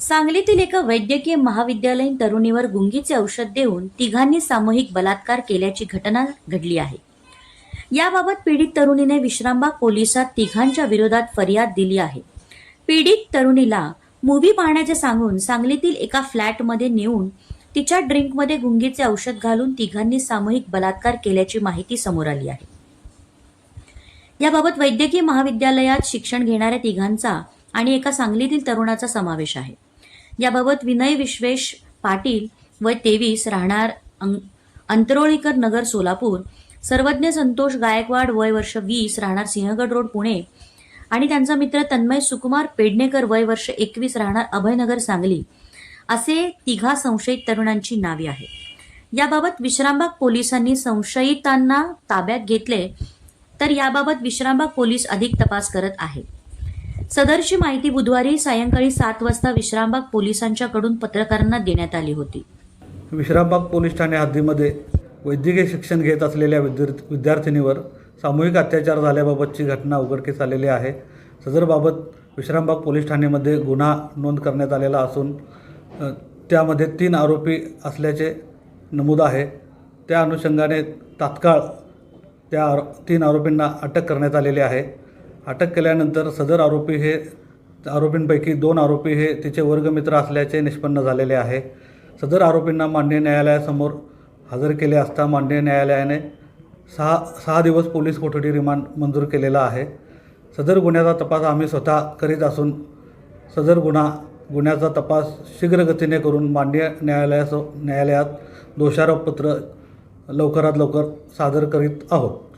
सांगलीतील एका वैद्यकीय महाविद्यालयीन तरुणीवर गुंगीचे औषध देऊन तिघांनी सामूहिक बलात्कार केल्याची घटना घडली आहे. याबाबत पीडित तरुणीने विश्रामबाग पोलिसात तिघांच्या विरोधात फरियाद दिली आहे. पीडित तरुणीला मूव्ही पाहण्याचे सांगून सांगलीतील एका फ्लॅटमध्ये नेऊन तिच्या ड्रिंकमध्ये गुंगीचे औषध घालून तिघांनी सामूहिक बलात्कार केल्याची माहिती समोर आली आहे. याबाबत वैद्यकीय महाविद्यालयात शिक्षण घेणाऱ्या तिघांचा आणि एका सांगलीतील तरुणाचा समावेश आहे. याबाबत विनय विश्वेश पाटील वय तेवीस राहणार अं- अंतरोळीकर नगर सोलापूर सर्वज्ञ संतोष गायकवाड वय वर्ष वीस राहणार सिंहगड रोड पुणे आणि त्यांचा मित्र तन्मय सुकुमार पेडणेकर वय वर्ष एकवीस राहणार अभयनगर सांगली. असे तिघा संशयित तरुणांची नावे आहेत. याबाबत विश्रामबाग पोलिसांनी संशयितांना ताब्यात घेतले तर याबाबत विश्रामबाग पोलीस अधिक तपास करत आहेत. सदरची माहिती बुधवारी सायंकाळी सात वाजता विश्रामबाग पोलिसांच्याकडून पत्रकारांना देण्यात आली होती. विश्रामबाग पोलीस ठाणे हद्दीमध्ये वैद्यकीय शिक्षण घेत असलेल्या विद्यार्थी विद्यार्थिनीवर सामूहिक अत्याचार झाल्याबाबतची घटना उघडकीस आलेली आहे. सदरबाबत विश्रामबाग पोलीस ठाण्यामध्ये गुन्हा नोंद करण्यात आलेला असून त्यामध्ये तीन आरोपी असल्याचे नमूद आहे. त्या अनुषंगाने तात्काळ त्या आरो तीन आरोपींना अटक करण्यात आलेली आहे. अटक केल्यानंतर सदर आरोपी हे आरोपींपैकी दोन आरोपी हे तिचे वर्गमित्र असल्याचे निष्पन्न झालेले आहे. सदर आरोपींना मान्य न्यायालयासमोर हजर केले असता मान्य न्यायालयाने सहा सहा दिवस पोलीस कोठडी रिमांड मंजूर केलेला आहे. सदर गुन्ह्याचा तपास आम्ही स्वतः करीत असून सदर गुन्हा गुन्ह्याचा तपास शीघ्रगतीने करून मान्य न्यायालयास न्यायालयात दोषारोपपत्र लवकरात लवकर सादर करीत आहोत.